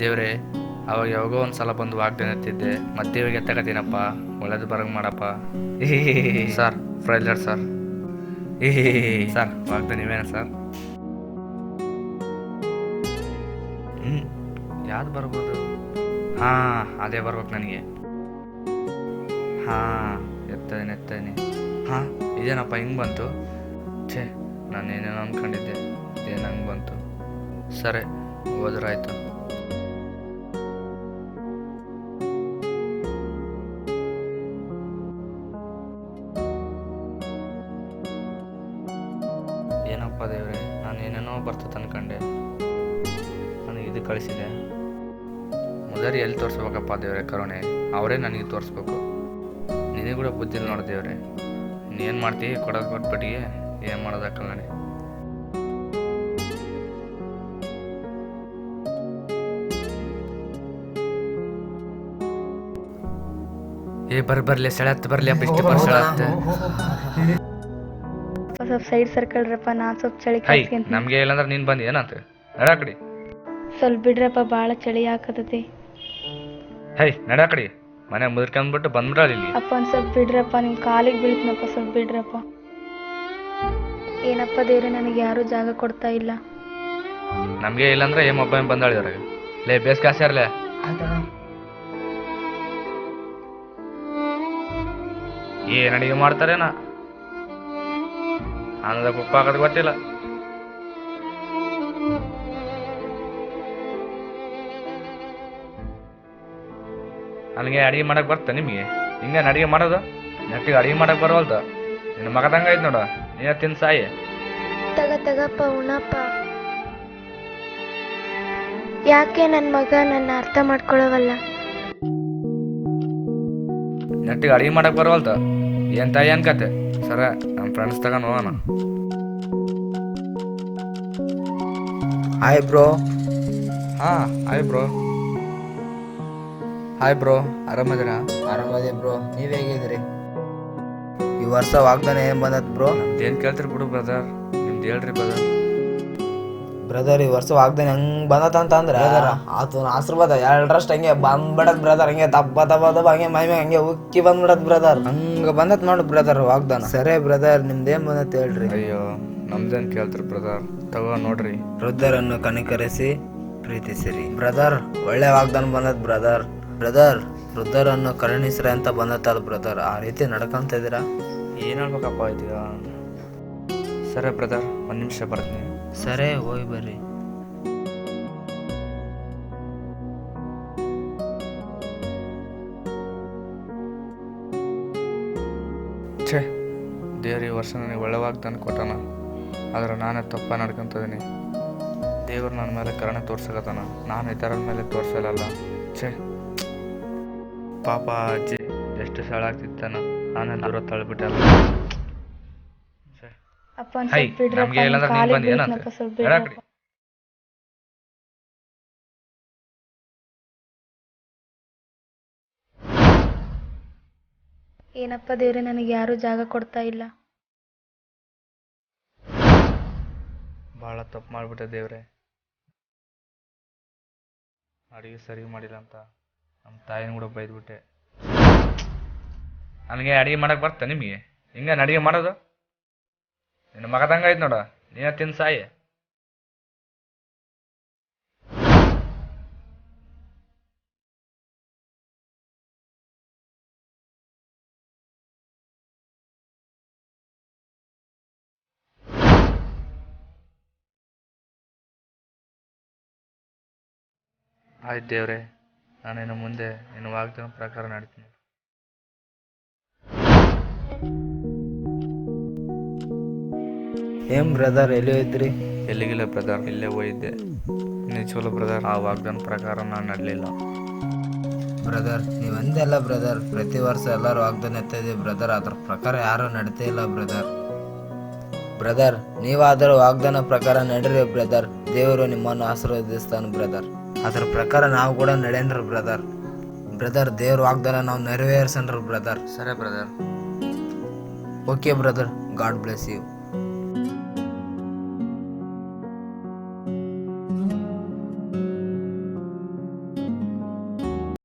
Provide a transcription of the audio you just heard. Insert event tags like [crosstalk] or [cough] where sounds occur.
ದೇವ್ರೆ ಅವಾಗ ಯಾವಾಗೋ ಒಂದು ಸಲ ಬಂದು ವಾಗ್ದಾನ ಎತ್ತಿದ್ದೆ. ಮತ್ತೆ ಇವಾಗ ಎತ್ತಕತ್ತೀನಪ್ಪ ಒಳ್ಳೇದು ಬರಂಗ್ ಮಾಡಪ್ಪ. [laughs] Sir ಫ್ರೈಲರ್ sir. [laughs] ಸರ್ ವಾಗ್ದಾನ ನೀವೇನ ಸರ್? ಹ್ಞೂ ಯಾವ್ದು ಬರ್ಬೋದು? ಹಾಂ ಅದೇ ಬರ್ಬೇಕು ನನಗೆ. ಹಾಂ. ಎತ್ತೇನೆ ಎತ್ತೇನೆ. ಹಾಂ ಇದೇನಪ್ಪ ಹಿಂಗೆ ಬಂತು? ಛೇ ನಾನು ಏನೇನೋ ಅಂದ್ಕೊಂಡಿದ್ದೆ ಇದೇನು ಹಂಗೆ ಬಂತು? ಸರಿ ಹೋದ್ರಾಯ್ತು ಏನಪ್ಪ ದೇವ್ರೆ ನಾನು ಏನೇನೋ ಬರ್ತದೆ ಅನ್ಕಂಡೆ. ನನಗೆ ಇದು ಕಳಿಸಿದೆ. ಮೊದಲು ಎಲ್ಲಿ ತೋರಿಸ್ಬೇಕಪ್ಪ ದೇವ್ರೆ ಕರುಣೆ? ಅವರೇ ನನಗೆ ತೋರಿಸ್ಬೇಕು. ನಿನಗೆ ಕೂಡ ಬುದ್ಧಿ ನೋಡಿದೇವ್ರೆ ನೋಡು ದೇವ್ರೆ. ನೀನು ಮಾಡ್ತೀವಿ ಕೊಡೋದು ಕೊಟ್ಬಿಟ್ಟಿಗೆ ಏನು ಮಾಡೋದಕ್ಕಲ್ಲ ನಾನು ಏ ಬರ್ ಬರ್ಲಿ ಸೆಳೆತ್ ಬರ್ಲಿ ಅಪ್ಪ ಇಷ್ಟು ಬರ್ ಸೆಳೆತ್. ಸ್ವಲ್ಪ ಸೈಡ್ ಸರ್ಕಲ್ರಪ್ಪ ನಾ ಸ್ವಲ್ಪ ಚಳಿ ಹೈ ಕಾಸ್ಕೊಂತೀನಿ ನಮ್ಗೆ ಇಲ್ಲಂದ್ರೆ ನೀನ್ ಬಂದಿ ಏನಂತ? ನಡಾಕಡಿ. ಸ್ವಲ್ಪ ಬಿಡ್ರಪ್ಪ ಭಾಳ ಚಳಿ ಹಾಕತತಿ ಹೈ ನಡಾಕಡಿ. ಮನೆ ಮುದ್ರಕೊಂಡ್ಬಿಟ್ಟು ಬಂದ್ಬಿಡಲ್ಲ ಇಲ್ಲಿ. ಅಪ್ಪ ಒಂದು ಸ್ವಲ್ಪ ಬಿಡ್ರಪ್ಪ ನಿಮ್ಮ ಕಾಲಿಗೆ ಬೀಳ್ತೀನಪ್ಪ ಸ್ವಲ್ಪ ಬಿಡ್ರಪ್ಪ. ಏನಪ್ಪ ದೇವ್ರೆ ನನಗೆ ಯಾರು ಜಾಗ ಕೊಡ್ತಾ ಇಲ್ಲ. ನಮ್ಗೆ ಇಲ್ಲಂದ್ರೆ ಏ ಒಬ್ಬ ಬಂದಾಳಿ ಲೇ ಬೇಸ್ ಕಾಸ್ಯಾರ್ಲೆ ಏನ್ ಅಡಿಗೆ ಮಾಡ್ತಾರೇನ? ಅನ್ನದ ಕುಪ್ಪ ಹಾಕೋದು ಗೊತ್ತಿಲ್ಲ ನನಗೆ ಅಡಿಗೆ ಮಾಡಕ್ ಬರ್ತ ನಿಮಗೆ? ಹಿಂಗೆ ಅಡಿಗೆ ಮಾಡೋದು? ನೆಟ್ಟಿಗೆ ಅಡಿಗೆ ಮಾಡಕ್ ಬರವಲ್ತ ನಿನ್ನ ಮಗದಂಗ ಐತ್ ನೋಡ. ನೀನ ತಿನ್ ಸಾಯಿ. ತಗ ತಗಪ್ಪ ಉಣಪ್ಪ ಯಾಕೆ ನನ್ನ ಮಗ ನನ್ನ ಅರ್ಥ ಮಾಡ್ಕೊಳ್ಳೋವಲ್ಲ? ನೆಟ್ಟಿಗೆ ಅಡಿಗೆ ಮಾಡಕ್ ಬರವಲ್ತ ಏನ್ ತಾಯಿ ಅನ್ಕತೆ ಸರ. ಫ್ರೆಂಡ್ಸ್ ತಗೊಂಡು ಹೋಗೋಣ. ಹಾಯ್ ಬ್ರೋ ಹಾಂ ಹಾಯ್ ಬ್ರೋ ಹಾಯ್ ಬ್ರೋ ಆರಾಮದಿರಾ? ಆರಾಮದೇ ಬ್ರೋ ನೀವು ಹೇಗಿದ್ರಿ ಈ ವರ್ಷ ವಾಗ್ದಾನ ಏನ್ ಬಂದತ್ ಬ್ರೋ ಏನು ಕೇಳ್ತೀರಿ ಬಿಡು ಬ್ರದರ್ ನಿಮ್ದು ಹೇಳ್ರಿ ಬ್ರದರ್ ಬ್ರದರ್ ಈ ವರ್ಷ ವಾಗ್ದಾನ ಹೆಂಗ್ ಬಂದತ್ ಅಂತ ಅಂದ್ರೆ ಆತು ಆಶೀರ್ವಾದ ಎರಡರಷ್ಟು ಹಂಗೆ ಬಂದ್ಬಿಡತ್ ಬ್ರದರ್ ಹಂಗೆ ತಪ್ಪ ತಪ್ಪ ತಪ್ಪ ಹಂಗೆ ಮೈ ಮ್ಯಾಗ ಹಂಗೆ ಉಕ್ಕಿ ಬಂದ್ಬಿಡತ್ ಬ್ರದರ್ ಹಂಗ ಬಂದತ್ ನೋಡು ಬ್ರದರ್ ವಾಗ್ದಾನ. ಸರಿ ಬ್ರದರ್ ನಿಮ್ದೇನ್ ಬಂದತ್ ಹೇಳ್ರಿ? ಅಯ್ಯೋ ನಮ್ದೇನ್ ಕೇಳ್ತೀರಿ ಬ್ರದರ್ ತಗೋ ನೋಡ್ರಿ. ವೃದ್ಧರನ್ನು ಕನಿಕರಿಸಿ ಪ್ರೀತಿಸಿರಿ. ಬ್ರದರ್ ಒಳ್ಳೆ ವಾಗ್ದಾನ ಬಂದದ್ ಬ್ರದರ್ ಬ್ರದರ್ ವೃದ್ಧರನ್ನು ಕರುಣಿಸ್ರಿ ಅಂತ ಬಂದತ್ತಲ್ಲ ಬ್ರದರ್ ಆ ರೀತಿ ನಡ್ಕೊಂತ ಇದೀರಾ? ಏನ್ ಹೇಳ್ಬೇಕಪ್ಪ ಆಯ್ತೀಗ ಸರಿ ಬ್ರದರ್ ಒಂದ್ ನಿಮಿಷ ಬರ್ತೀನಿ. ಸರಿ, ಹೋಗಿ ಬರ್ರಿ. ಛೇ ದೇವ್ರ ಈ ವರ್ಷ ನನಗೆ ಒಳ್ಳೆ ತಂದು ಕೊಟ್ಟಾನ. ಆದ್ರೆ ನಾನೇ ತಪ್ಪ ನಡ್ಕೊಂತಿದ್ದೀನಿ ದೇವ್ರು ನನ್ನ ಮೇಲೆ ಕರುಣೆ ತೋರ್ಸಕತ್ತಾನ. ನಾನು ಇತರರ ಮೇಲೆ ತೋರ್ಸಲ್ಲ ಛೇ. ಪಾಪ ಅಜ್ಜಿ, ಎಷ್ಟು ಸೆಳಾಗ್ತಿತ್ತಾನ. ನಾನೇ ದೂರ ತಳ್ಬಿಟ್ಟೆ. ಅಪ್ಪ ಒಂದು ಹೈ ಸ್ವಲ್ಪ ಬಿಡ್ರಪ್ಪ ನಮ್ಗೆ ಇಲ್ಲಂದ್ರೆ ನಿಮ್ಮ ನೀನ್ ಕಾಲಿಗೆ ಬಂದು ಏನಂತ? ಬೀಳ್ತೀನಪ್ಪ ಸ್ವಲ್ಪ ಹೇಳಾಕ್ರಿ. ಏನಪ್ಪ ದೇವ್ರೆ ನನಗೆ ಯಾರು ಜಾಗ ಕೊಡ್ತಾ ಇಲ್ಲ. ಬಹಳ ತಪ್ಪು ಮಾಡ್ಬಿಟ್ಟೆ ದೇವ್ರೆ. ಅಡುಗೆ ಸರಿ ಮಾಡಿಲ್ಲ ಅಂತ ನಮ್ಮ ತಾಯಿನ ಕೂಡ ಬೈದ್ಬಿಟ್ಟೆ. ನನಗೆ ಅಡುಗೆ ಮಾಡಕ್ಕೆ ಬರ್ತಾ ನಿಮಗೆ? ಹಿಂಗೆ ಅಡುಗೆ ಮಾಡೋದು? ನಿನ್ನ ಮಗದಂಗ ಐತ್ ನೋಡ. ನೀನೇ ತಿನ್ ಸಾಯಿ. ಆಯ್ತು ದೇವ್ರೆ, ನಾನು ಇನ್ನು ಮುಂದೆ ನಿನ್ನ ವಾಗ್ದಿನ ಪ್ರಕಾರ ನಡೀತೀನಿ. ಏನ್ ಬ್ರದರ್ ಎಲ್ಲಿ ಹೋಯ್ತ್ರಿ? ಎಲ್ಲಿಗಿಲ್ಲ ಬ್ರದರ್ ಇಲ್ಲೇ ಓಯ್ದೆ ನೀ ಚಲೋ ಬ್ರದರ್ ಆ ವಾಗ್ದಾನ ಪ್ರಕಾರ ನಾನು ನಡಲಿಲ್ಲ. ಬ್ರದರ್ ನೀವು ಅಂದೆಲ್ಲ ಬ್ರದರ್ ಪ್ರತಿ ವರ್ಷ ಎಲ್ಲರೂ ವಾಗ್ದಾನ ಎತ್ತಿದೆ ಬ್ರದರ್ ಅದ್ರ ಪ್ರಕಾರ ಯಾರು ನಡೀತಾ ಇಲ್ಲ ಬ್ರದರ್ ಬ್ರದರ್ ನೀವಾದರೂ ವಾಗ್ದಾನ ಪ್ರಕಾರ ನಡೀರಿ ಬ್ರದರ್ ದೇವರು ನಿಮ್ಮನ್ನು ಆಶೀರ್ವದಿಸ್ತಾನೆ ಬ್ರದರ್ ಅದ್ರ ಪ್ರಕಾರ ನಾವು ಕೂಡ ನಡೆಯನ್ರಿ ಬ್ರದರ್ ಬ್ರದರ್ ದೇವ್ರ ವಾಗ್ದಾನ ನಾವು ನೆರವೇರ್ಸನ್ರಿ ಬ್ರದರ್ ಸರಿ brother okay brother God bless you